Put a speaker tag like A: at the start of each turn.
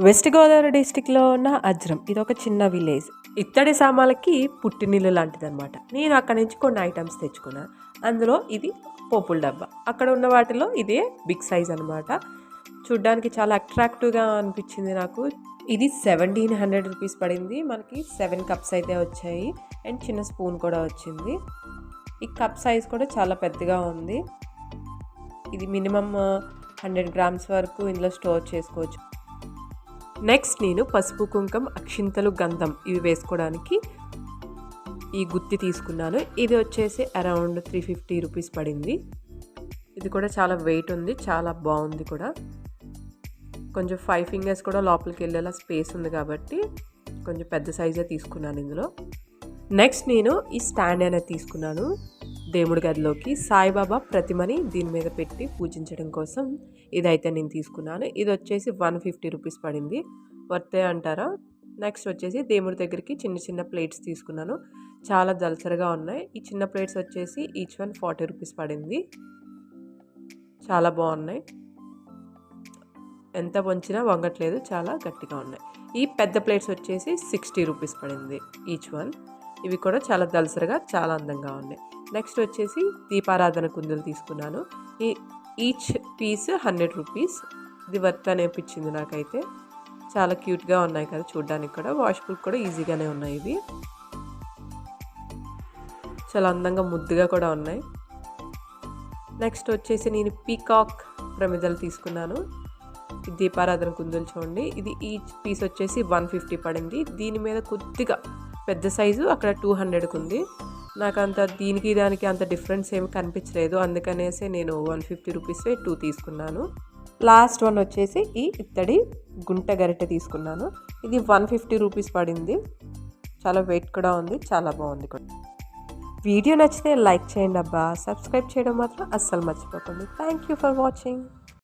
A: West Godavari డిస్టిక్లో ఉన్న అజ్రం. ఇది ఒక చిన్న విలేజ్. ఇత్తడి సామాన్లకి పుట్టినిల్లు లాంటిది అనమాట నేను అక్కడ నుంచి కొన్ని ఐటమ్స్ తెచ్చుకున్నాను అందులో ఇది పోపుల డబ్బా. అక్కడ ఉన్న వాటిలో ఇదే బిగ్ సైజ్ అనమాట చూడ్డానికి చాలా అట్రాక్టివ్గా అనిపించింది నాకు. ఇది సెవెంటీన్ హండ్రెడ్ రూపీస్ పడింది. మనకి సెవెన్ కప్స్ అయితే వచ్చాయి. అండ్ చిన్న స్పూన్ కూడా వచ్చింది. ఈ కప్ సైజ్ కూడా చాలా పెద్దగా ఉంది. ఇది మినిమమ్ హండ్రెడ్ గ్రామ్స్ వరకు ఇందులో స్టోర్ చేసుకోవచ్చు. నెక్స్ట్ నేను పసుపు కుంకం అక్షింతలు గంధం ఇవి వేసుకోవడానికి ఈ గుత్తి తీసుకున్నాను. ఇది వచ్చేసి అరౌండ్ త్రీ ఫిఫ్టీ రూపీస్ పడింది. ఇది కూడా చాలా వెయిట్ ఉంది చాలా బాగుంది కూడా. కొంచెం ఫైవ్ ఫింగర్స్ కూడా లోపలికి వెళ్ళేలా స్పేస్ ఉంది కాబట్టి కొంచెం పెద్ద సైజే తీసుకున్నాను ఇందులో. నెక్స్ట్ నేను ఈ స్టాండ్ అనేది తీసుకున్నాను. దేవుడి గదిలోకి సాయిబాబా ప్రతిమని దీని మీద పెట్టి పూజించడం కోసం ఇదైతే నేను తీసుకున్నాను. ఇది వచ్చేసి వన్ ఫిఫ్టీ రూపీస్ పడింది. వర్తే అంటారా? నెక్స్ట్ వచ్చేసి దేవుడి దగ్గరికి చిన్న చిన్న ప్లేట్స్ తీసుకున్నాను. చాలా దలసరిగా ఉన్నాయి. ఈ చిన్న ప్లేట్స్ వచ్చేసి ఈచ్ వన్ ఫార్టీ రూపీస్ పడింది. చాలా బాగున్నాయి. ఎంత వంచినా వంగట్లేదు చాలా గట్టిగా ఉన్నాయి. ఈ పెద్ద ప్లేట్స్ వచ్చేసి సిక్స్టీ రూపీస్ పడింది ఈచ్ వన్. ఇవి కూడా చాలా దలసరగా చాలా అందంగా ఉన్నాయి. నెక్స్ట్ వచ్చేసి దీపారాధన కుందులు తీసుకున్నాను. ఈ ఈచ్ పీస్ హండ్రెడ్ రూపీస్. ఇది వర్త్ అనిపించింది నాకైతే. చాలా క్యూట్గా ఉన్నాయి కదా చూడడానికి కూడా. వాషబుల్ కూడా ఈజీగానే ఉన్నాయి ఇవి. చాలా అందంగా ముద్దుగా కూడా ఉన్నాయి. నెక్స్ట్ వచ్చేసి నేను పీకాక్ ప్రమిదలు తీసుకున్నాను. దీపారాధన కుందులు చూడండి. ఇది ఈచ్ పీస్ వచ్చేసి వన్ ఫిఫ్టీ పడింది. దీని మీద కొద్దిగా పెద్ద సైజు అక్కడ టూ హండ్రెడ్కి ఉంది. నాకు అంత దీనికి దానికి అంత డిఫరెన్స్ ఏమి కనిపించలేదు. అందుకనేసి నేను వన్ ఫిఫ్టీ రూపీస్వే టూ తీసుకున్నాను. లాస్ట్ వన్ వచ్చేసి ఈ ఇత్తడి గుంట గరిటె తీసుకున్నాను. ఇది వన్ ఫిఫ్టీ రూపీస్ పడింది. చాలా వెయిట్ కూడా ఉంది చాలా బాగుంది కూడా. వీడియో నచ్చితే లైక్ చేయండి అబ్బా. సబ్స్క్రైబ్ చేయడం మాత్రం అస్సలు మర్చిపోకండి. Thank you for watching.